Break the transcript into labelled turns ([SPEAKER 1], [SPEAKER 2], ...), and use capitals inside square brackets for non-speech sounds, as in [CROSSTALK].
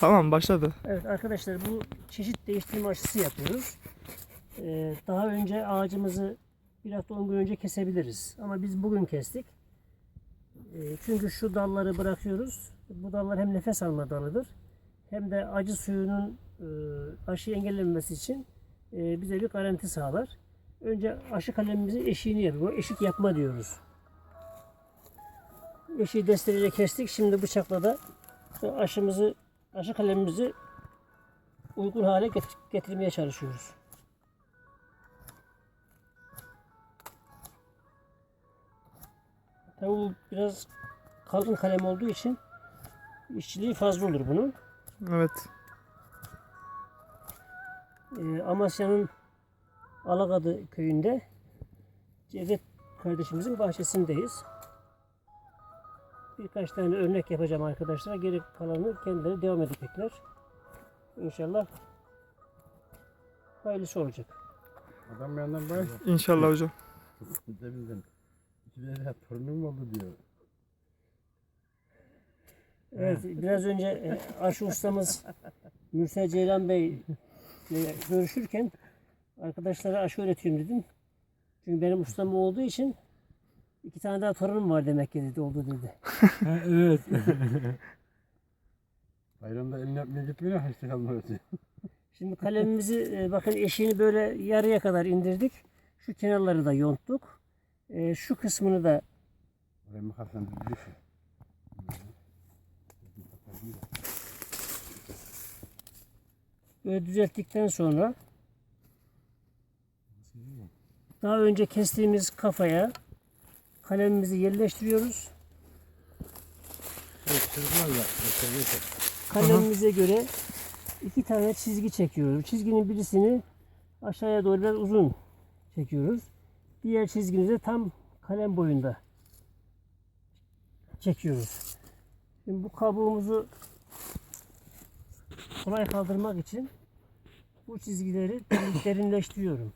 [SPEAKER 1] Tamam başladı.
[SPEAKER 2] Evet arkadaşlar bu çeşit değiştirme aşısı yapıyoruz. Ee, daha önce ağacımızı bir hafta 10 gün önce kesebiliriz. Ama biz bugün kestik. Ee, çünkü şu dalları bırakıyoruz. Bu dallar hem nefes alma dalıdır hem de acı suyunun e, aşıyı engellenmesi için e, bize bir garanti sağlar. Önce aşı kalemimizin eşiğini yapıyoruz. Eşik yapma diyoruz. Eşiği destereyle kestik. Şimdi bıçakla da aşımızı, aşı kalemimizi uygun hale get- getirmeye çalışıyoruz. Tabii bu biraz kalın kalem olduğu için işçiliği fazla olur bunun.
[SPEAKER 1] Evet.
[SPEAKER 2] Ee, Amasya'nın Alagadı köyünde Cevdet kardeşimizin bahçesindeyiz. Birkaç tane örnek yapacağım arkadaşlar. Geri kalanı kendileri devam edecekler. İnşallah hayırlısı olacak.
[SPEAKER 3] Adam yandan böyle
[SPEAKER 1] İnşallah hocam.
[SPEAKER 3] Demirden. İki de torunum oldu diyor.
[SPEAKER 2] Evet, biraz önce e, aşı ustamız Mürsel Ceylan Bey ile görüşürken arkadaşlara aşı öğretiyorum dedim. Çünkü benim ustam olduğu için iki tane daha torunum var demek ki dedi, oldu dedi. [LAUGHS]
[SPEAKER 3] evet. [LAUGHS] Bayramda elini yapmaya gitmiyor haçta kalmıyor.
[SPEAKER 2] Şimdi kalemimizi e, bakın eşiğini böyle yarıya kadar indirdik. Şu kenarları da yonttuk. E, şu kısmını da
[SPEAKER 3] Oraya makarsan düşün.
[SPEAKER 2] böyle düzelttikten sonra daha önce kestiğimiz kafaya kalemimizi yerleştiriyoruz. Kalemimize göre iki tane çizgi çekiyoruz. Çizginin birisini aşağıya doğru biraz uzun çekiyoruz. Diğer çizgimizi de tam kalem boyunda çekiyoruz. Şimdi bu kabuğumuzu kolay kaldırmak için bu çizgileri derin- [COUGHS] derinleştiriyorum.